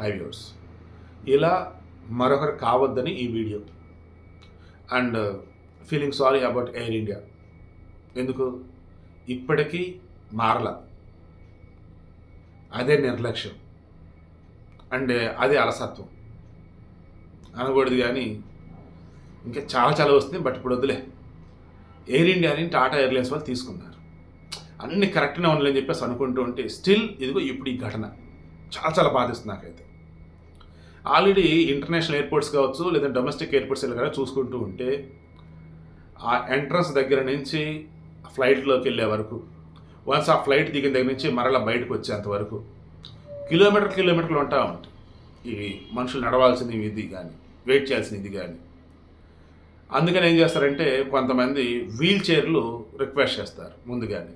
High viewers ఇలా మరొకరు కావద్దని ఈ video. And feeling sorry about Air India ఎందుకు? ఇప్పటికీ మారల. అదే నిర్లక్ష్యం. అండ్ uh, అదే అలసత్వం. అనకూడదు కానీ ఇంకా చాలా చాలా వస్తుంది బట్ ఇప్పుడు వద్దులే. ఎయిర్ ఇండియాని టాటా ఎయిర్లైన్స్ వాళ్ళు తీసుకున్నారు. అన్ని కరెక్ట్గా ఉండాలని చెప్పేసి అనుకుంటూ ఉంటే స్టిల్ ఇదిగో ఇప్పుడు ఈ ఘటన. చాలా చాలా బాధిస్తుంది నాకైతే. ఆల్రెడీ ఇంటర్నేషనల్ ఎయిర్పోర్ట్స్ కావచ్చు లేదా డొమెస్టిక్ ఎయిర్పోర్ట్స్ కానీ చూసుకుంటూ ఉంటే ఆ ఎంట్రన్స్ దగ్గర నుంచి ఫ్లైట్లోకి వెళ్ళే వరకు వన్స్ ఆ ఫ్లైట్ దిగిన దగ్గర నుంచి మరలా బయటకు వచ్చేంత వరకు కిలోమీటర్ కిలోమీటర్లు ఉంటా ఉంటాయి. ఇవి మనుషులు నడవాల్సిన ఇది కానీ వెయిట్ చేయాల్సిన ఇది కానీ. అందుకని ఏం చేస్తారంటే కొంతమంది వీల్ చైర్లు రిక్వెస్ట్ చేస్తారు ముందుగానే.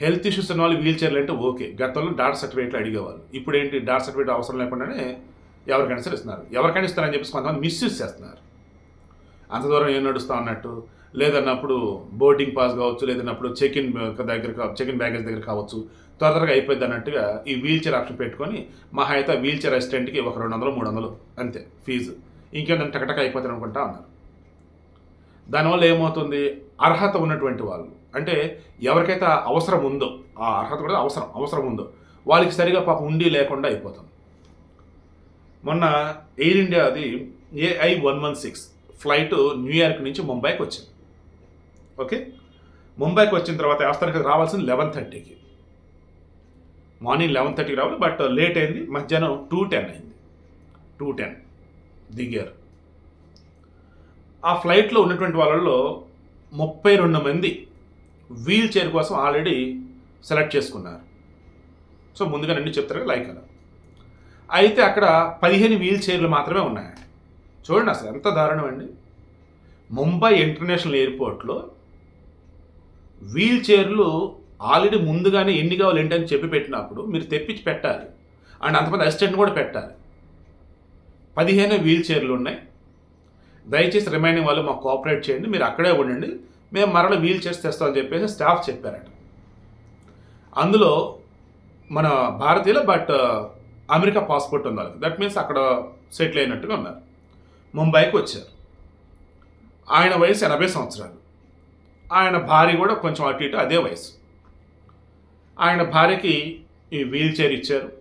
హెల్త్ ఇష్యూస్ ఉన్న వాళ్ళు వీల్ చైర్లు అంటే ఓకే. గతంలో డాక్టర్ సర్టిఫికేట్లు అడిగేవాళ్ళు. ఇప్పుడు ఏంటి డాక్టర్ సర్టిఫికేట్ అవసరం లేకుండానే ఎవరికైనా సరే ఇస్తున్నారు. ఎవరికైనా ఇస్తారని చెప్పేసి కొంతమంది మిస్యూజ్ చేస్తున్నారు. అంత దూరం ఏం నడుస్తా ఉన్నట్టు లేదన్నప్పుడు బోర్డింగ్ పాస్ కావచ్చు లేదన్నప్పుడు చెక్ ఇన్ దగ్గర చెక్ ఇన్ బ్యాగేజ్ దగ్గర కావచ్చు. త్వర త్వరగా అయిపోద్ది అన్నట్టుగా ఈ వీల్ చైర్ ఆప్షన్ పెట్టుకొని మహా అయితే వీల్ చైర్ అసిస్టెంట్కి ఒక రెండు వందలు మూడు వందలు అంతే ఫీజు. ఇంకేందంటే టకటక అయిపోతారు అనుకుంటా ఉన్నారు. దానివల్ల ఏమవుతుంది? అర్హత ఉన్నటువంటి వాళ్ళు అంటే ఎవరికైతే అవసరం ఉందో ఆ అర్హత కూడా అవసరం అవసరం ఉందో వాళ్ళకి సరిగా పాపం ఉండి లేకుండా అయిపోతుంది మొన్న ఎయిర్ ఇండియా అది AI one one six flight New York నుంచి ముంబైకి వచ్చింది. ఓకే? ముంబైకి వచ్చిన తర్వాత వాస్తవానికి రావాల్సింది లెవెన్ థర్టీకి. మార్నింగ్ లెవెన్ థర్టీకి రావాలి బట్ లేట్ అయింది మధ్యాహ్నం టూ టెన్ అయింది. టూ టెన్ దిగారు ఆ ఫ్లైట్లో ఉన్నటువంటి వాళ్ళల్లో ముప్పై రెండు మంది వీల్ చైర్ కోసం ఆల్రెడీ సెలెక్ట్ చేసుకున్నారు. సో ముందుగా అన్ని చెప్తారు? లైక్ అలా. అయితే అక్కడ పదిహేను వీల్ చైర్లు మాత్రమే ఉన్నాయండి చూడండి అసలు ఎంత దారుణం అండి. ముంబై ఇంటర్నేషనల్ ఎయిర్పోర్ట్లో వీల్ చైర్లు ఆల్రెడీ ముందుగానే ఎన్ని కావాలి ఏంటని చెప్పి పెట్టినప్పుడు మీరు తెప్పించి పెట్టాలి. అండ్ అంతమంది అసిస్టెంట్ కూడా పెట్టాలి. పదిహేను వీల్ చైర్లు ఉన్నాయి. దయచేసి రిమైనింగ్ వాళ్ళు మాకు కోఆపరేట్ చేయండి. మీరు అక్కడే ఉండండి. మేము మరల వీల్ చైర్స్ తెస్తామని చెప్పేసి స్టాఫ్ చెప్పారట. అందులో మన భారతీయులు బట్ అమెరికా పాస్పోర్ట్ ఉంది దట్ మీన్స్ అక్కడ సెటిల్ అయినట్టుగా ఉన్నారు. ముంబైకి వచ్చారు. ఆయన వయసు ఎనభై సంవత్సరాలు. ఆయన భార్య కూడా కొంచెం అటు ఇటు అదే వయసు. ఆయన భార్యకి ఈ వీల్ చైర్ ఇచ్చారు.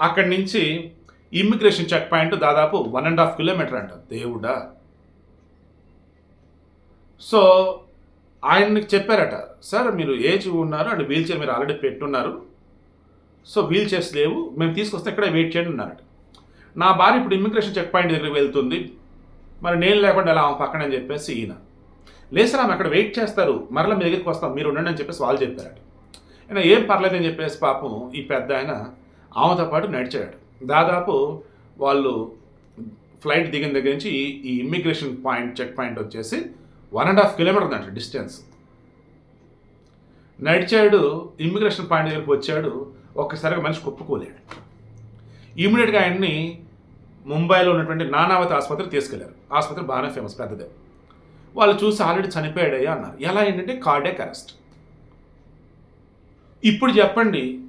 అక్కడి నుంచి ఇమ్మిగ్రేషన్ చెక్ పాయింట్ దాదాపు వన్ అండ్ హాఫ్ కిలోమీటర్ అంట. దేవుడా! సో ఆయనకి చెప్పారట సార్ మీరు ఏజ్ ఉన్నారు అండ్ వీల్ చైర్ మీరు ఆల్రెడీ పెట్టున్నారు. సో వీల్ చైర్స్ లేవు మేము తీసుకొస్తే ఇక్కడ వెయిట్ చేయండి ఉన్నారట నా భార్య ఇప్పుడు ఇమ్మిగ్రేషన్ చెక్ పాయింట్ దగ్గరికి వెళ్తుంది. మరి నేను లేకుండా ఎలా ఆమె పక్కన అని చెప్పేసి ఈయన లేదు సార్ ఆమె అక్కడ వెయిట్ చేస్తారు మరలా మీ దగ్గరికి వస్తాం మీరు ఉండండి అని చెప్పేసి వాళ్ళు చెప్పారట. ఆయన ఏం పర్లేదని చెప్పేసి పాపం ఈ పెద్ద ఆయన ఆమెతో పాటు నడిచాడు. దాదాపు వాళ్ళు ఫ్లైట్ దిగిన దగ్గర నుంచి ఈ ఇమ్మిగ్రేషన్ పాయింట్ చెక్ పాయింట్ వచ్చేసి వన్ అండ్ హాఫ్ కిలోమీటర్ ఉందంట డిస్టెన్స్. నడిచాడు ఇమ్మిగ్రేషన్ పాయింట్ దగ్గరికి వచ్చాడు ఒక్కసారిగా మనిషి కుప్పుకోలేడు. ఇమీడియట్గా ఆయన్ని ముంబైలో ఉన్నటువంటి నానావతి ఆసుపత్రికి తీసుకెళ్ళారు. ఆసుపత్రి బాగానే ఫేమస్ పెద్దదే. వాళ్ళు చూసి ఆల్రెడీ చనిపోయాడయ్యా అన్నారు. ఎలా ఏంటంటే కార్డియాక్ అరెస్ట్. ఇప్పుడు చెప్పండి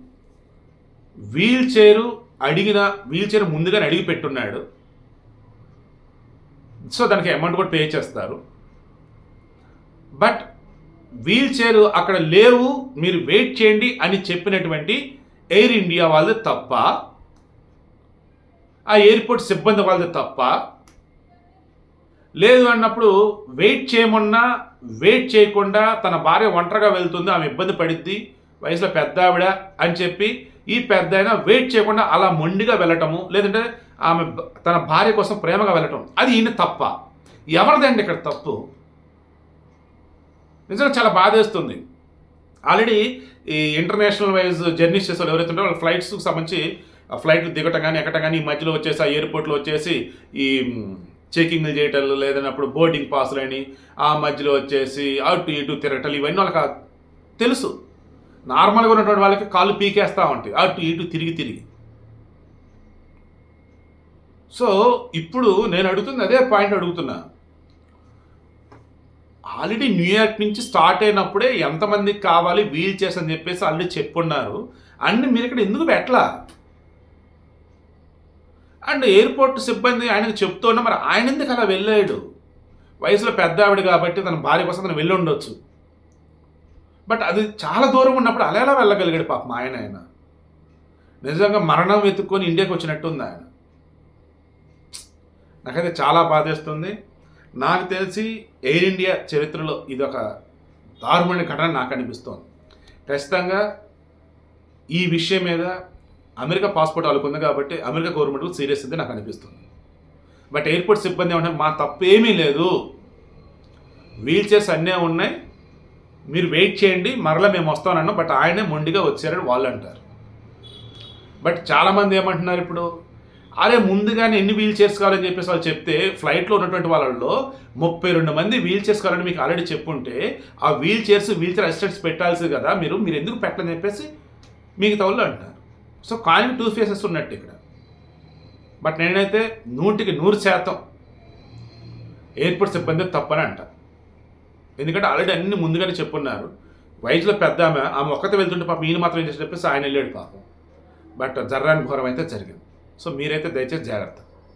వీల్ చైరు అడిగిన వీల్ చైర్ ముందుగానే అడిగి పెట్టున్నాడు. సో దానికి అమౌంట్ కూడా పే చేస్తారు. బట్ వీల్ చైర్ అక్కడ లేవు మీరు వెయిట్ చేయండి అని చెప్పినటువంటి ఎయిర్ ఇండియా వాళ్ళది తప్ప ఆ ఎయిర్పోర్ట్ సిబ్బంది వాళ్ళది తప్ప లేదు అన్నప్పుడు వెయిట్ చేయమన్నా వెయిట్ చేయకుండా తన భార్య ఒంటరిగా వెళ్తుంది ఆమె ఇబ్బంది పడిద్ది వయసులో పెద్ద ఆవిడ అని చెప్పి ఈ పెద్ద అయినా వెయిట్ చేయకుండా అలా మొండిగా వెళ్ళటము లేదంటే ఆమె తన భార్య కోసం ప్రేమగా వెళ్ళటం అది ఈయన తప్ప. ఎవరిదండి ఇక్కడ తప్పు? నిజంగా చాలా బాధేస్తుంది. ఆల్రెడీ ఈ ఇంటర్నేషనల్ వైజ్ జర్నీస్ చేసే వాళ్ళు ఎవరైతే వాళ్ళ ఫ్లైట్స్కి సంబంధించి ఆ ఫ్లైట్లు దిగటం కానీ ఎక్కటం కానీ ఈ మధ్యలో వచ్చేసి ఆ ఎయిర్పోర్ట్లో వచ్చేసి ఈ చెకింగ్లు చేయటం లేదన్నప్పుడు బోర్డింగ్ పాసులని ఆ మధ్యలో వచ్చేసి అటు ఇటు తిరగటం ఇవన్నీ వాళ్ళకి తెలుసు. నార్మల్గా ఉన్నటువంటి వాళ్ళకి కాళ్ళు పీకేస్తూ ఉంటాయి. అటు ఇటు తిరిగి తిరిగి. సో ఇప్పుడు నేను అడుగుతుంది అదే పాయింట్ అడుగుతున్నా. ఆల్రెడీ న్యూయార్క్ నుంచి స్టార్ట్ అయినప్పుడే ఎంతమందికి కావాలి వీల్ చైర్స్ అని చెప్పేసి ఆల్రెడీ చెప్పున్నారు. అండ్ మీరు ఇక్కడ ఎందుకు పెట్టలా? అండ్ ఎయిర్పోర్ట్ సిబ్బంది ఆయనకు చెప్తున్నా మరి ఆయన ఎందుకు అలా వెళ్ళాడు? వయసులో పెద్ద ఆవిడ కాబట్టి తన భార్య కోసం తను వెళ్ళి ఉండొచ్చు. బట్ అది చాలా దూరం ఉన్నప్పుడు అలా ఎలా వెళ్ళగలిగాడు పాపం ఆయన ఆయన? నిజంగా మరణం వెతుక్కొని ఇండియాకి వచ్చినట్టుంది ఆయన. నాకైతే చాలా బాధేస్తుంది. నాకు తెలిసి ఎయిర్ ఇండియా చరిత్రలో ఇది ఒక దారుణమైన ఘటన నాకు అనిపిస్తోంది. ఖచ్చితంగా ఈ విషయం మీద అమెరికా పాస్పోర్ట్ వాళ్ళకు కాబట్టి అమెరికా గవర్నమెంట్ సీరియస్ ఉంది నాకు అనిపిస్తుంది. బట్ ఎయిర్పోర్ట్ సిబ్బంది ఏమంటే మా తప్పేమీ లేదు. వీల్ చైర్స్ అన్నీ ఉన్నాయి. మీరు వెయిట్ చేయండి. మరలా మేము వస్తామన్నాం బట్ ఆయనే మొండిగా వచ్చారని వాళ్ళు అంటారు. బట్ చాలామంది ఏమంటున్నారు ఇప్పుడు అరే ముందుగానే ఎన్ని వీల్ చైర్స్ కావాలని చెప్పేసి వాళ్ళు చెప్తే ఫ్లైట్లో ఉన్నటువంటి వాళ్ళల్లో ముప్పై రెండు మంది వీల్ చైర్స్ కావాలని మీకు ఆల్రెడీ చెప్పుంటే ఆ wheel chairs wheel chair assistants పెట్టాల్సి కదా మీరు మీరు ఎందుకు పెట్టని చెప్పేసి మిగతా వాళ్ళు అంటారు సో కాయిన్ టూ ఫేసెస్ ఉన్నట్టు ఇక్కడ. బట్ నేనైతే నూటికి నూరు శాతం ఎయిర్పోర్ట్ సిబ్బంది తప్పని అంట. ఎందుకంటే ఆల్రెడీ అన్ని ముందుగానే చెప్పున్నారు. వయసులో పెద్ద ఆమె ఆమె ఒక్కతే వెళ్తుంటే పాపం ఈయన మాత్రం ఏం చేసి చెప్పేసి ఆయన వెళ్ళాడు పాపం. బట్ జర్రాని ఘోరం అయితే జరిగింది. సో మీరైతే దయచేసి జాగ్రత్త.